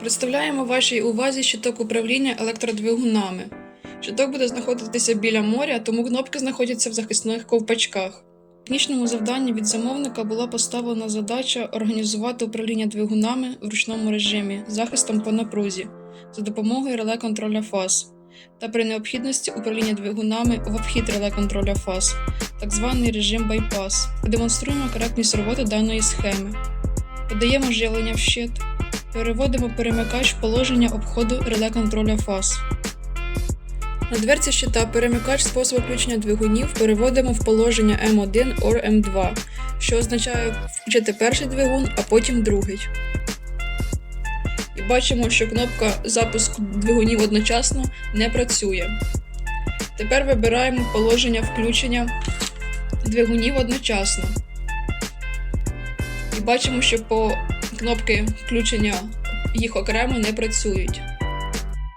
Представляємо вашій увазі щиток управління електродвигунами. Щиток буде знаходитися біля моря, тому кнопки знаходяться в захисних ковпачках. В технічному завданні від замовника була поставлена задача організувати управління двигунами в ручному режимі захистом по напрузі за допомогою реле контроля фаз та при необхідності управління двигунами в обхід реле контроля фаз, так званий режим байпас. Продемонструємо коректність роботи даної схеми. Подаємо живлення в щит. Переводимо перемикач в положення обходу реле контроля фаз. На дверці щита перемикач способу включення двигунів переводимо в положення М1 or М2, що означає включити перший двигун, а потім другий. І бачимо, що кнопка запуску двигунів одночасно не працює. Тепер вибираємо положення включення двигунів одночасно. І бачимо, що по кнопки включення їх окремо не працюють.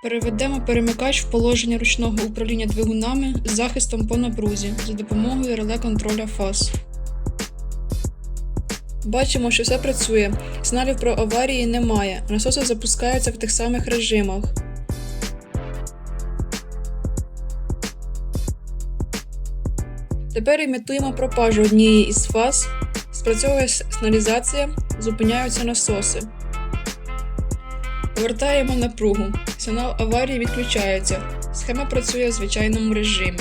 Переведемо перемикач в положення ручного управління двигунами з захистом по напрузі за допомогою реле контроля фаз. Бачимо, що все працює. Сигналів про аварії немає. Насоси запускаються в тих самих режимах. Тепер імітуємо пропажу однієї із фаз. Спрацьовує сигналізація, зупиняються насоси. Повертаємо напругу. Сигнал аварії відключається. Схема працює в звичайному режимі.